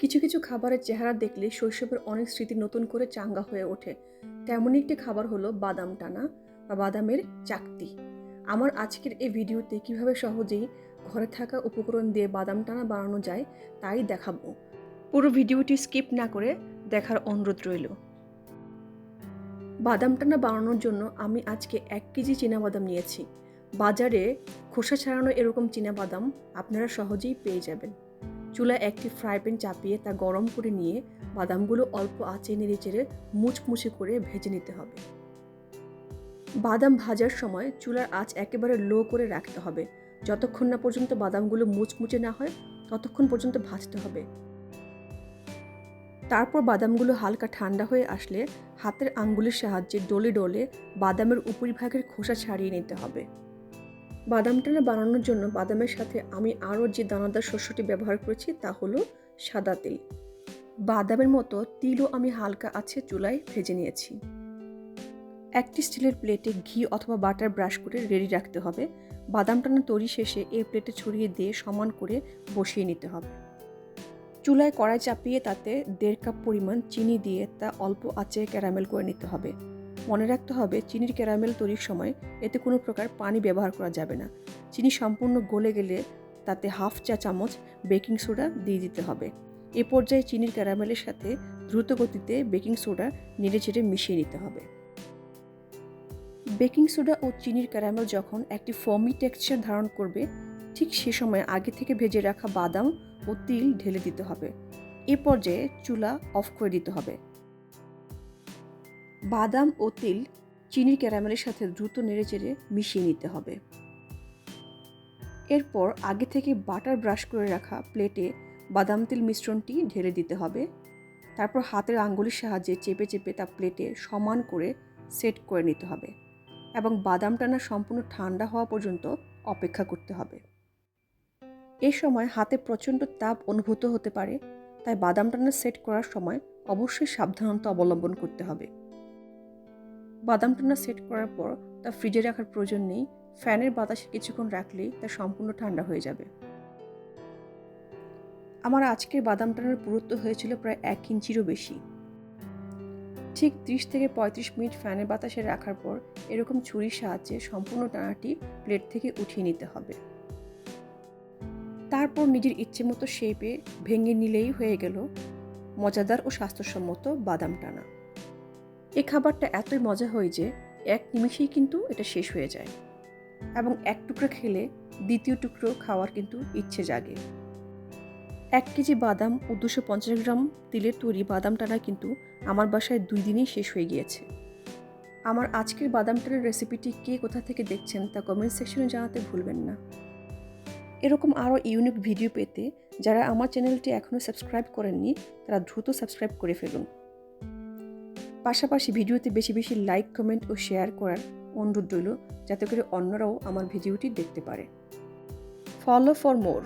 কিছু কিছু খাবারের চেহারা দেখলে শৈশবের অনেক স্মৃতি নতুন করে চাঙ্গা হয়ে ওঠে। তেমনই একটি খাবার হলো বাদাম টানা বা বাদামের চাকতি। আমার আজকের এই ভিডিওতে কীভাবে সহজেই ঘরে থাকা উপকরণ দিয়ে বাদাম টানা বানানো যায় তাই দেখাবো। পুরো ভিডিওটি স্কিপ না করে দেখার অনুরোধ রইল। বাদাম টানা বানানোর জন্য আমি আজকে এক কেজি বাদাম নিয়েছি। বাজারে খোসা ছাড়ানো এরকম বাদাম আপনারা সহজেই পেয়ে যাবেন। চুলায় একটি ফ্রাই প্যান চাপিয়ে তা গরম করে নিয়ে বাদামগুলো অল্প আঁচে নেড়ে চেড়ে মুচমুচে করে ভেজে নিতে হবে। বাদাম ভাজার সময় চুলার আঁচ একেবারে লো করে রাখতে হবে। যতক্ষণ না পর্যন্ত বাদামগুলো মুচমুচে না হয়, ততক্ষণ পর্যন্ত ভাজতে হবে। তারপর বাদামগুলো হালকা ঠান্ডা হয়ে আসলে হাতের আঙ্গুলের সাহায্যে ডলে ডলে বাদামের উপরিভাগের খোসা ছাড়িয়ে নিতে হবে। বাদাম টানা বানানোর জন্য বাদামের সাথে আমি আরও যে দানাদার শস্যটি ব্যবহার করেছি তা হলো সাদা তিল। বাদামের মতো তিলও আমি হালকা আছে চুলায় ভেজে নিয়েছি। একটি স্টিলের প্লেটে ঘি অথবা বাটার ব্রাশ করে রেডি রাখতে হবে। বাদাম টানা তৈরি শেষে এই প্লেটে ছড়িয়ে দিয়ে সমান করে বসিয়ে নিতে হবে। চুলায় কড়াই চাপিয়ে তাতে দেড় কাপ পরিমাণ চিনি দিয়ে তা অল্প আঁচে ক্যারামেল করে নিতে হবে। মনে রাখতে হবে, চিনির ক্যারামেল তৈরির সময় এতে কোনো প্রকার পানি ব্যবহার করা যাবে না। চিনি সম্পূর্ণ গলে গেলে তাতে হাফ চা চামচ বেকিং সোডা দিয়ে দিতে হবে। এ পর্যায়ে চিনির ক্যারামেলের সাথে দ্রুত গতিতে বেকিং সোডা নেড়ে চেড়ে মিশিয়ে নিতে হবে। বেকিং সোডা ও চিনির ক্যারামেল যখন একটি ফমি টেক্সচার ধারণ করবে, ঠিক সে সময় আগে থেকে ভেজে রাখা বাদাম ও তিল ঢেলে দিতে হবে। এ পর্যায়ে চুলা অফ করে দিতে হবে। বাদাম ও তিল চিনির ক্যারামেলের সাথে দ্রুত নেড়েচেড়ে মিশিয়ে নিতে হবে। এরপর আগে থেকে বাটার ব্রাশ করে রাখা প্লেটে বাদাম তিল মিশ্রণটি ঢেলে দিতে হবে। তারপর হাতের আঙ্গুলির সাহায্যে চেপে চেপে তা প্লেটে সমান করে সেট করে নিতে হবে এবং বাদাম টানা সম্পূর্ণ ঠান্ডা হওয়া পর্যন্ত অপেক্ষা করতে হবে। এ সময় হাতে প্রচণ্ড তাপ অনুভূত হতে পারে, তাই বাদাম টানা সেট করার সময় অবশ্যই সাবধানতা অবলম্বন করতে হবে। বাদাম টানা সেট করার পর তা ফ্রিজে রাখার প্রয়োজন নেই। ফ্যানের বাতাসে কিছুক্ষণ রাখলেই তা সম্পূর্ণ ঠান্ডা হয়ে যাবে। আমার আজকের বাদাম টানার পুরুত্ব হয়েছিল প্রায় এক ইঞ্চিরও বেশি। ঠিক ত্রিশ থেকে পঁয়ত্রিশ মিনিট ফ্যানের বাতাসে রাখার পর এরকম ছুরির সাহায্যে সম্পূর্ণ টানাটি প্লেট থেকে উঠিয়ে নিতে হবে। তারপর নিজের ইচ্ছে মতো শেপে ভেঙে নিলেই হয়ে গেল মজাদার ও স্বাস্থ্যসম্মত বাদাম টানা। এই খাবারটা এতই মজা হয় যে এক নিমিষেই কিন্তু এটা শেষ হয়ে যায়। এবং এক টুকরো খেলে দ্বিতীয় টুকরো খাওয়ার কিন্তু ইচ্ছে জাগে। এক কেজি বাদাম ও দুশো পঞ্চাশ গ্রাম তিলের তৈরি বাদাম টানা কিন্তু আমার বাসায় দুই দিনেই শেষ হয়ে গিয়েছে। আমার আজকের বাদাম টানার রেসিপিটি কে কোথা থেকে দেখছেন তা কমেন্ট সেকশনে জানাতে ভুলবেন না। এরকম আরও ইউনিক ভিডিও পেতে যারা আমার চ্যানেলটি এখনও সাবস্ক্রাইব করেননি, তারা দ্রুত সাবস্ক্রাইব করে ফেলুন। পাশাপাশি ভিডিওতে বেশি বেশি লাইক, কমেন্ট ও শেয়ার করার অনুরোধ রইল, যাতে করে অন্যরাও আমার ভিডিওটি দেখতে পারে। Follow for more